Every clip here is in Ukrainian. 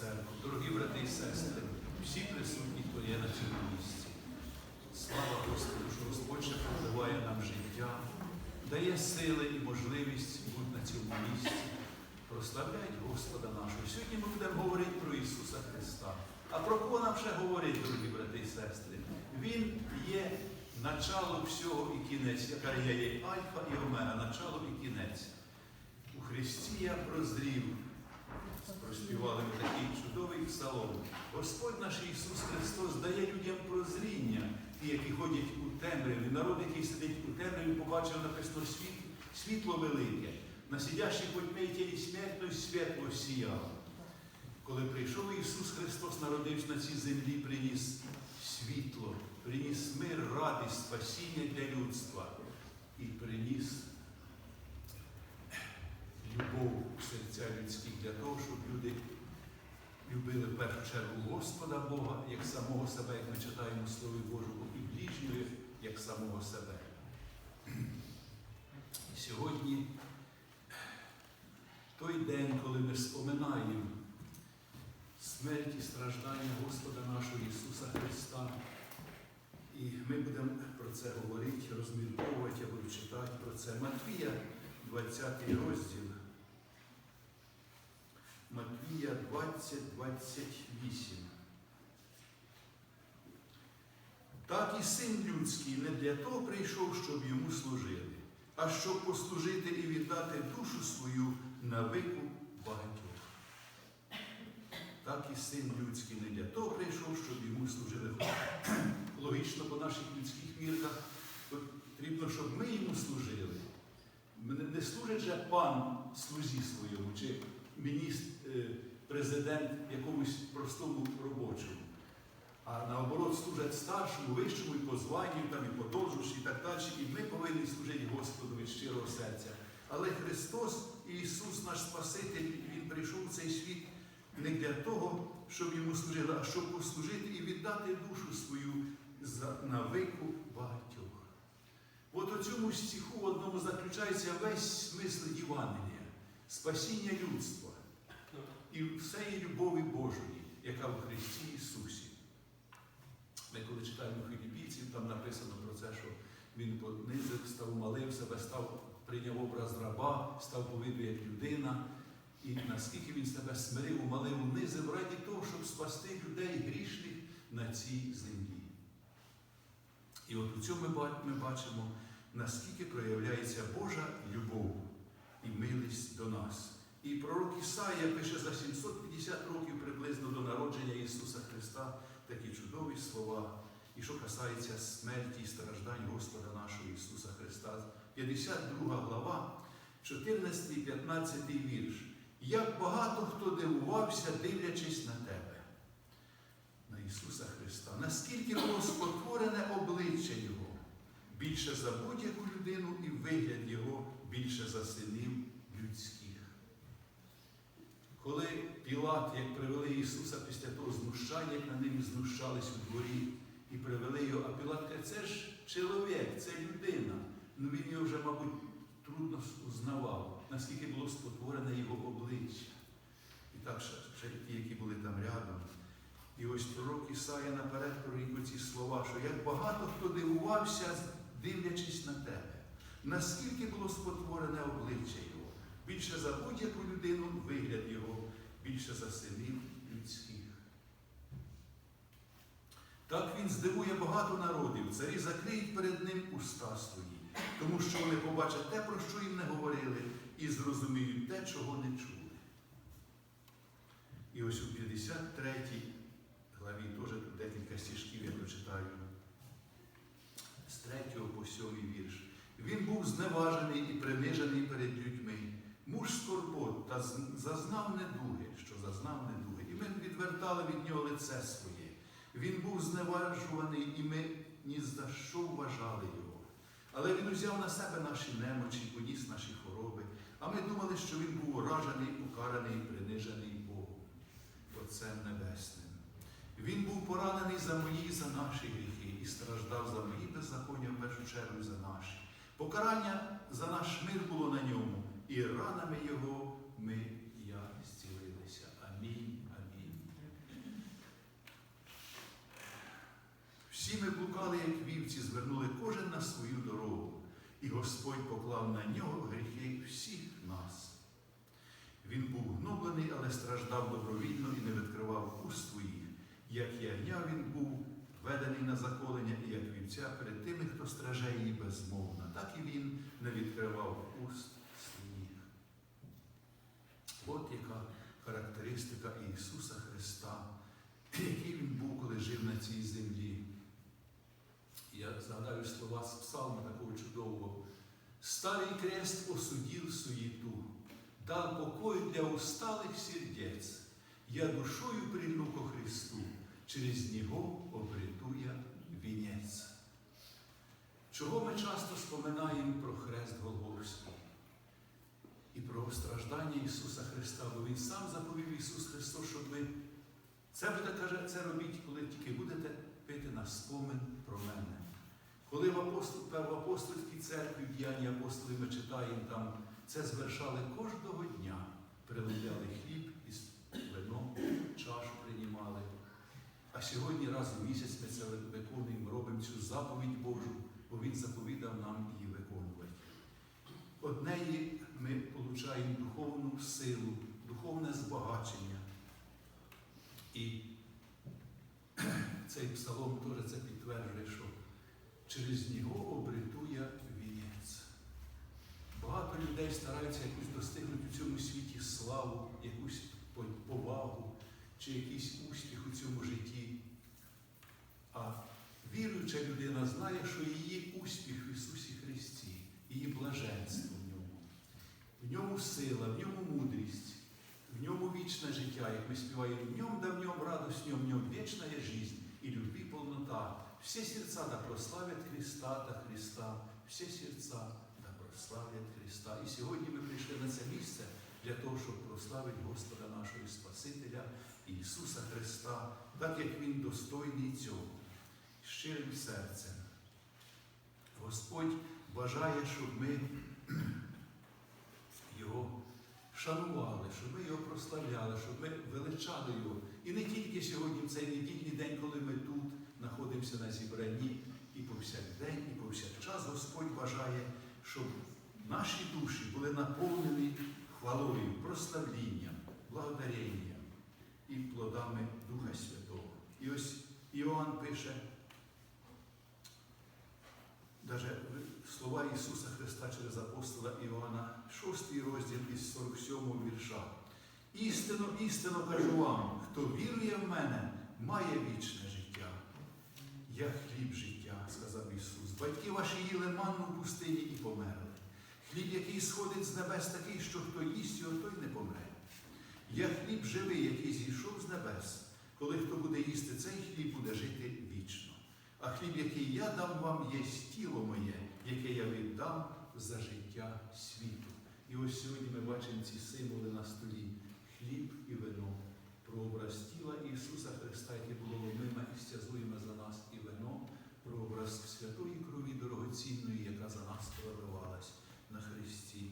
церкву, дорогі брати і сестри, всі присутні, хто є на цьому місці. Слава Господу, що Господь ще проливає нам життя, дає сили і можливість бути на цьому місці. Прославляють Господа нашого. Сьогодні ми будемо говорити про Ісуса Христа. А про кого нам ще говорить, дорогі брати і сестри? Він є начало всього і кінець, яка є Альфа і Омега, начало і кінець. У Христі я прозрів. Псалом. Господь наш Ісус Христос дає людям прозріння, ті, які ходять у темряві. Народ, який сидить у темряві, побачив написано світ, світло велике. На сидящих у тьмі тілі смертної світло сіяло. Коли прийшов Ісус Христос, народився на цій землі, приніс світло, приніс мир, радість, спасіння для людства і приніс любов у серця людських для того, щоб люди любили в першу чергу Господа Бога як самого себе, як ми читаємо Слові Божому, і ближнього як самого себе. І сьогодні той день, коли ми споминаємо смерть і страждання Господа нашого Ісуса Христа. І ми будемо про це говорити, розмірковувати, я буду читати про це. Матвія, 20 розділ. Матвія 20, 28. Так і син людський не для того прийшов, щоб йому служили, а щоб послужити і віддати душу свою на викуп багатьох. Так і син людський не для того прийшов, щоб йому служили. Логічно по наших людських мірках потрібно, щоб ми йому служили. Не служить же пан слузі своєму, чи міністр, е, президент якомусь простому робочому. А наоборот служать старшому, вищому і по званню, там, і по должності, і так далі. І ми повинні служити Господу від щирого серця. Але Христос, Ісус, наш Спаситель, Він прийшов у цей світ не для того, щоб йому служили, а щоб послужити і віддати душу свою на викуп багатьох. От у цьому стиху одному заключається весь смисл Євангелія, спасіння людства і всеї любові Божої, яка в Христі Ісусі. Ми коли читаємо Філіппійців, там написано про це, що він понизив, став малим себе, став, прийняв образ раба, став по як людина. І наскільки він себе смирив, умалив, унизив раді того, щоб спасти людей грішних на цій землі. І от у цьому ми бачимо, наскільки проявляється Божа любов і милість до нас. І пророк Ісая пише за 750 років приблизно до народження Ісуса Христа такі чудові слова, і що касається смерті і страждань Господа нашого Ісуса Христа. 52 глава, 14 і 15 вірш. Як багато хто дивувався, дивлячись на тебе, на Ісуса Христа, наскільки було спотворене обличчя Його, більше за будь-яку людину і вигляд Його більше за синів людських. Коли Пілат, як привели Ісуса після того знущання, як на ним знущались у дворі, і привели його, а Пілат каже, це ж чоловік, це людина. Ну він його вже, мабуть, трудно узнавав, наскільки було спотворене його обличчя. І так ще, ті, які були там рядом. І ось пророк Ісая наперед прорік ці слова, що як багато хто дивувався, дивлячись на тебе, наскільки було спотворене обличчя Його, більше за будь-яку людину вигляд Його, більше за синів людських. Так він здивує багато народів, царі закриють перед ним уста свої, тому що вони побачать те, про що їм не говорили, і зрозуміють те, чого не чули. І ось у 53 главі теж декілька стіжків я прочитаю. З 3 по 7 вірш. Він був зневажений і принижений перед людьми. Муж скорбот та зазнав недуги, що зазнав недуги. І ми відвертали від нього лице своє. Він був зневажуваний, і ми ні за що вважали його. Але він узяв на себе наші немочі, поніс наші хвороби. А ми думали, що він був уражений, покараний, принижений Богом, Отцем Небесним. Він був поранений за мої і за наші гріхи і страждав за мої беззаконня в першу чергу за наші. Покарання за наш мир було на ньому, і ранами Його ми я зцілилися. Амінь. Амінь. Всі ми блукали, як вівці, звернули кожен на свою дорогу, і Господь поклав на нього гріхи всіх нас. Він був гноблений, але страждав добровільно і не відкривав уст своїх, як я, він був ведений на заколення, і як вівця перед тими, хто страже її безмовно, так і він не відкривав уст своїх. От яка характеристика Ісуса Христа, який він був, коли жив на цій землі. Я згадаю слова з псалма такого чудового. Старий крест осудив суету, дал покой для усталых сердец. Я душою прильну ко Христу, через Нього обрету я вінець. Чого ми часто споминаємо про хрест Голгофський і про страждання Ісуса Христа, бо Він сам заповів Ісус Христос, щоб ви це буде, каже, це робіть, коли тільки будете пити на спомин про мене. Коли в, апостол, в апостольській церкві в діянні апостолів ми читаємо там, це звершали кожного дня, прилепляли хліб із вином, приймали. А сьогодні раз у місяць ми це виконуємо, робимо цю заповідь Божу, бо Він заповідав нам її виконувати. Од неї ми отримуємо духовну силу, духовне збагачення. І цей псалом теж це підтверджує, що через нього обрету я вінець. Багато людей стараються якусь достигнути у цьому світі славу, якусь повагу чи якийсь успіх у цьому житті. А віруюча людина знає, що її успіх в Ісусі Христі, її блаженство в ньому, в ньому сила, в ньому мудрість, в ньому вічне життя, як ми співаємо, в ньому да в ньому радость, в ньому, в ньому вічна є жизнь і любві полнота. Все сердца да прославят Христа та Христа, все сердца да прославлять Христа. І сьогодні ми прийшли на це місце прославити Господа нашого Спасителя Ісуса Христа, так як Він достойний цього, щирим серцем. Господь бажає, щоб ми Його шанували, щоб ми його прославляли, щоб ми величали Його. І не тільки сьогодні, в цей недільний день, коли ми тут знаходимося на зібранні, і повсякдень, і повсякчас Господь бажає, щоб наші душі були наповнені хвалою, прославлінням, благодаренням і плодами Духа Святого. І ось Іоанн пише, навіть слова Ісуса Христа через апостола Іоанна, 6 розділ із 47 вірша. Істинно, істинно кажу вам, хто вірує в мене, має вічне життя. Я хліб життя, сказав Ісус. Батьки ваші їли манну в пустині і померли. Хліб, який сходить з небес, такий, що хто їсть його, той не помре. Я хліб живий, який зійшов з небес. Коли хто буде їсти цей хліб, буде жити вічно. А хліб, який я дам вам, є тіло моє, яке я віддам за життя світу. І ось сьогодні ми бачимо ці символи на столі хліб і вино, прообраз тіла Ісуса Христа, яке було ломиме і стязуємо за нас, і вино, прообраз святої крові дорогоцінної, яка за нас проливалась на Христі.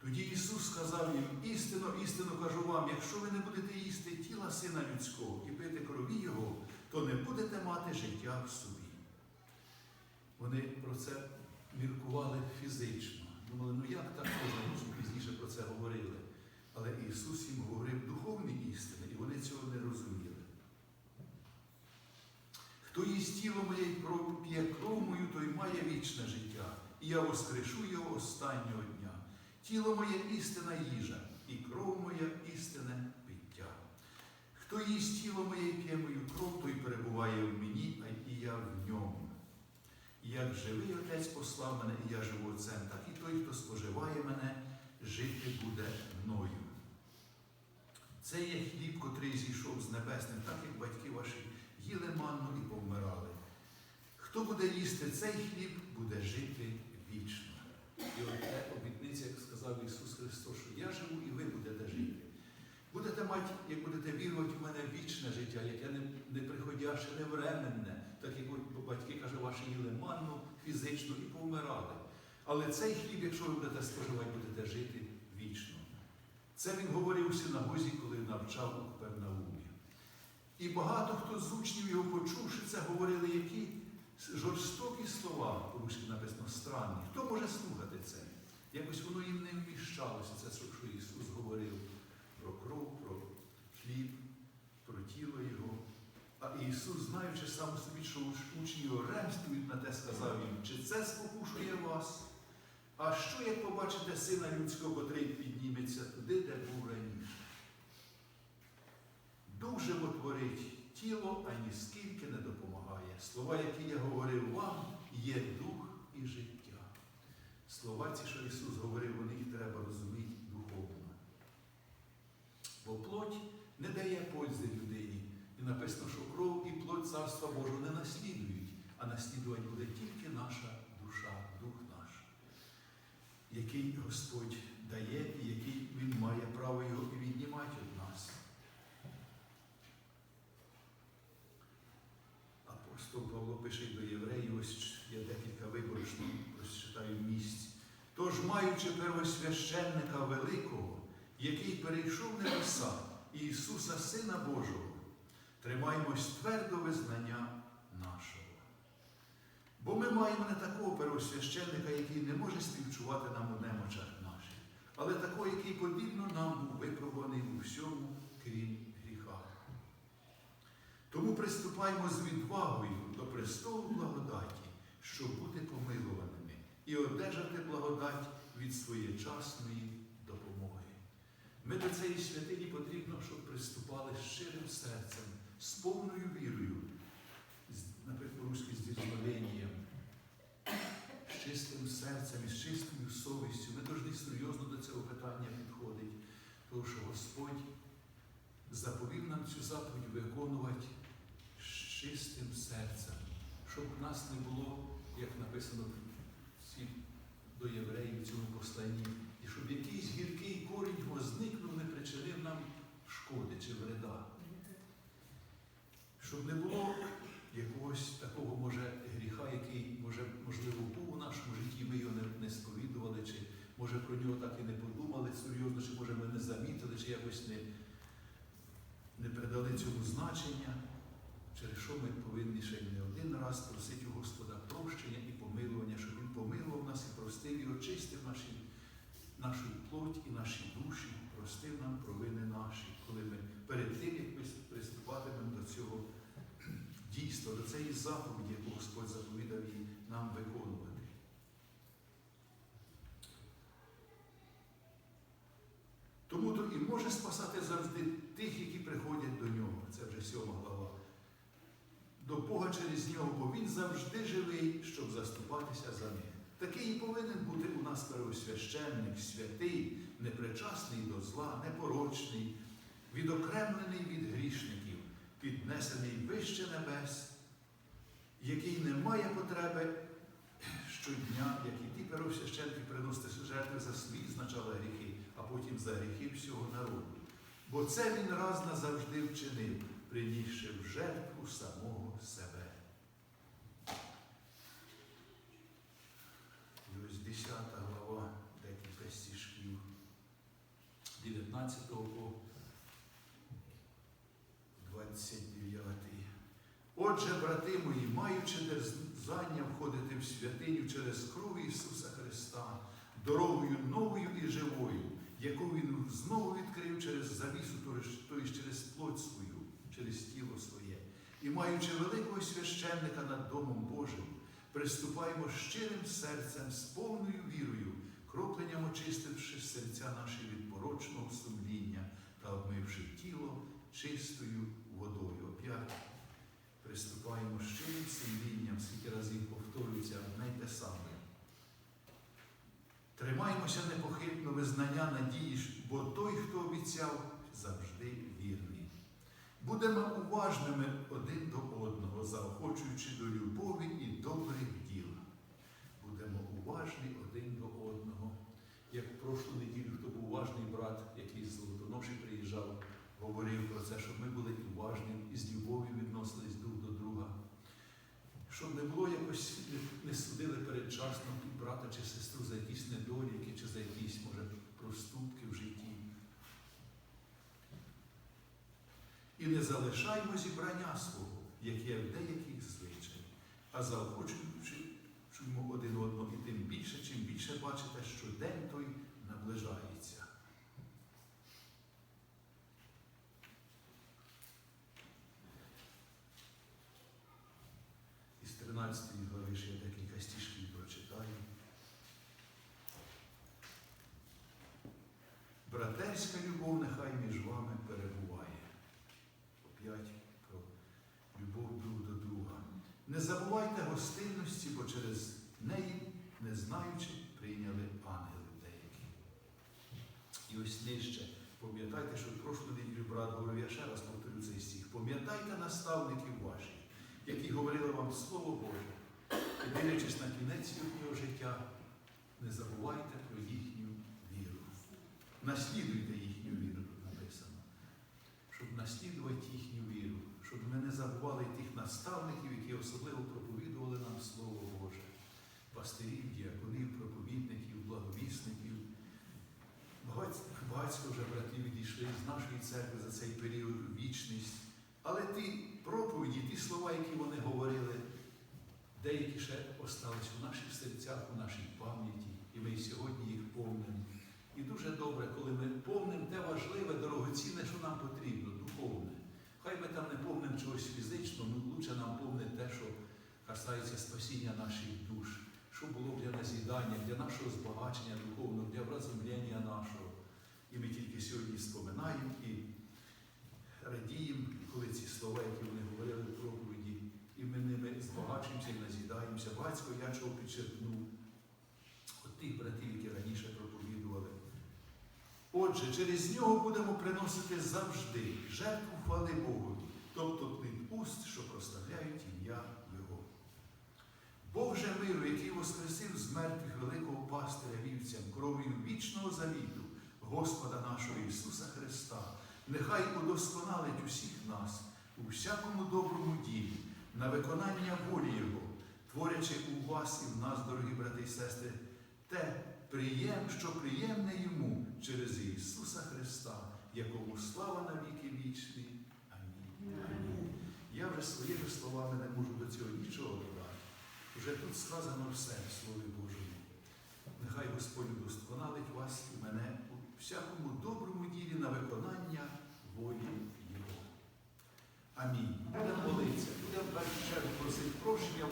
Тоді Ісус сказав їм, істинно, істинно кажу вам, якщо ви не будете їсти тіла Сина Людського і пити крові Його, то не будете мати життя в собі. Вони про це міркували фізично. Думали, ну як так можна, пізніше про це говорили. Але Ісус їм говорив духовні істини, і вони цього не розуміли. Хто їсть тіло моє і п'є кров мою, той має вічне життя, і я воскрешу його останнього дня. Тіло моє істина їжа, і кров моя істинне пиття. Хто їсть тіло моє і п'є мою кров, той перебуває в мені, а і я в ньому. Як живий Отець послав мене, і я живу Отцем, так і той, хто споживає мене, жити буде мною. Це є хліб, котрий зійшов з небесним, так як батьки ваші їли манну і повмирали. Хто буде їсти цей хліб, буде жити вічно. І от те обітниця, як сказав Ісус Христос, що я живу і ви будете жити. Будете мати, як будете вірувати в мене вічне життя, яке не, не приходяще, не временне, так як батьки каже, ваші їли манну фізично і повмирали. Але цей хліб, якщо ви будете споживати, будете жити вічно. Це він говорив у синагозі, коли навчав у Капернаумі. І багато хто з учнів його почувши це, говорили, які жорстокі слова, по-русски написано странні. Хто може слухати це? Якось воно їм не вміщалося, це що Ісус говорив про кров, про хліб, про тіло Його. А Ісус, знаючи сам собі, що учні його ремствують на те, сказав їм, чи це спокушує вас? А що, як побачите сина людського, котрий підніметься туди, де був раніше? Дух животворить тіло, а ніскільки не допомагає. Слова, які я говорив вам, є дух і життя. Слова ці, що Ісус говорив, вони їх треба розуміти духовно. Бо плоть не дає пользи людині. І написано, що кров і плоть Царства Божого не наслідують, а наслідувати буде тільки наша душа, дух наш, який Господь дає і який Він має право його віднімати від нас. Апостол Павло пише й до євреїв, ось я декілька виборочно прочитаю місць. Тож, маючи первосвященника великого, який перейшов небеса, Ісуса Сина Божого, тримаймось твердо визнання нашого. Бо ми маємо не такого первосвященника, який не може співчувати нам у немочах наших, але такого, який подібно нам був випробуваний у всьому, крім гріха. Тому приступаймо з відвагою до престолу благодаті, щоб бути помилуваними і одержати благодать від своєчасної допомоги. Ми до цієї святині потрібно, щоб приступали щирим серцем, з повною вірою, наприклад, по-русски з дірзновенням, з чистим серцем і з чистою совістю. Ми повинні серйозно до цього питання підходити, тому що Господь заповів нам цю заповідь виконувати з чистим серцем, щоб в нас не було, як написано в до євреїв в цьому посланні, і щоб якийсь гіркий корінь його зникнув, не причинив нам шкоди чи вреда. Щоб не було якогось такого, може, гріха, який, може, можливо, був у нашому житті, ми його не, не сповідували, чи може про нього так і не подумали серйозно, чи може ми не замітили, чи якось не, не придали цьому значення, через що ми повинні ще не один раз просити у Господа прощення і помилування, щоб Він помилував нас і простив і очистив наші, нашу плоть і наші душі, простив нам провини наші, коли ми перед тим, як ми приступатимемо до цього дійства, до цієї заповіді, яку Господь заповідав їй нам виконувати. Тому і може спасати завжди тих, які приходять до нього. Це вже сьома глава. До Бога через нього, бо Він завжди живий, щоб заступатися за них. Такий і повинен бути у нас первосвященник, святий, непричасний до зла, непорочний, відокремлений від грішників, піднесений вище небес, який не має потреби щодня, як і ті первосвященники приносити жертви за свої спочатку гріхи, а потім за гріхи всього народу. Бо це він раз назавжди вчинив, принісши в жертву самого себе. І ось 10 глава декілька стишків 19 по 29. Отже, брати мої, маючи дерзання входити в святиню через кров Ісуса Христа, дорогою новою і живою, яку Він знову відкрив через завісу, тобто через плоть свою, через тіло своє, і маючи великого священника над Домом Божим, приступаємо щирим серцем, з повною вірою, кропленням очистивши серця наші від порочного сумління та обмивши тіло чистою водою. Оп'ять приступаємо щирим сумлінням, скільки разів повторюється одне й те саме. Тримаємося непохитно визнання надії, бо той, хто обіцяв, завжди. Будемо уважними один до одного, заохочуючи до любові і добрих діл. Будемо уважні один до одного. Як в прошлу неділю, хто був уважний брат, який з Золотоноші приїжджав, говорив про це, щоб ми були уважні і з любов'ю відносились друг до друга. Щоб не було якось не, судили передчасно брата чи сестру за якісь недоліки, чи за якісь, може, проступки в житті. І не залишаймо зібрання свого, як є в деяких звичай, а заохочуючи один одного, і тим більше, чим більше бачите, що день той наближається. Із 13 глави ще я декілька стишків прочитаю. Братерська любов нехай між вами перебуває. Оп'ять про любов друг до друга. Не забувайте гостинності, бо через неї, не знаючи, прийняли ангели деякі. І ось нижче. Пам'ятайте, що в прошлу неділю брат говорив, я ще раз повторю цей стих. Пам'ятайте наставників ваших, які говорили вам Слово Боже. І дивлячись на кінець їхнього життя, не забувайте про їхню віру. Наслідуйте їхню віру, тут написано. Щоб наслідувати їхню віру, щоб ми не забували тих наставників, які особливо проповідували нам Слово Боже, пастирів, діаконів, проповідників, благовісників. Багатько вже братів відійшли з нашої церкви за цей період у вічність. Але ті проповіді, ті слова, які вони говорили, деякі ще остались у наших серцях, у нашій пам'яті, і ми сьогодні їх помнимо. І дуже добре, коли ми помнимо те важливе, дорогоцінне, що нам потрібно, духовне. Хай ми там не помнимо чогось фізичного, ну лучше нам помнить те, що касається спасіння наших душ, що було для назідання, для нашого збагачення духовного, для вразумлення нашого. І ми тільки сьогодні споминаємо і радіємо, коли ці слова, які вони говорили в проповіді, і ми ними збагачуємося і назідаємося. Батько я чого підчеркнув от тих братів, які раніше проповідували. Отже, через нього будемо приносити завжди жертву хвали Богу, тобто плід уст, що прославляють ім'я Його. Бог же миру, який воскресив з мертвих великого пастиря вівцям кров'ю вічного завіту, Господа нашого Ісуса Христа, нехай удосконалить усіх нас у всякому доброму ділі, на виконання волі Його, творячи у вас і в нас, дорогі брати і сестри, те, приєм, що приємне йому через Ісуса Христа, якому слава на віки вічні. Амінь. Амінь. Я вже своїми словами не можу до цього нічого. Вже тут сказано все в Слові Божому. Нехай Господь удосконалить вас і мене у всякому доброму ділі на виконання волі Його. Амінь. Будемо молитися, будемо першу чергу просити прощення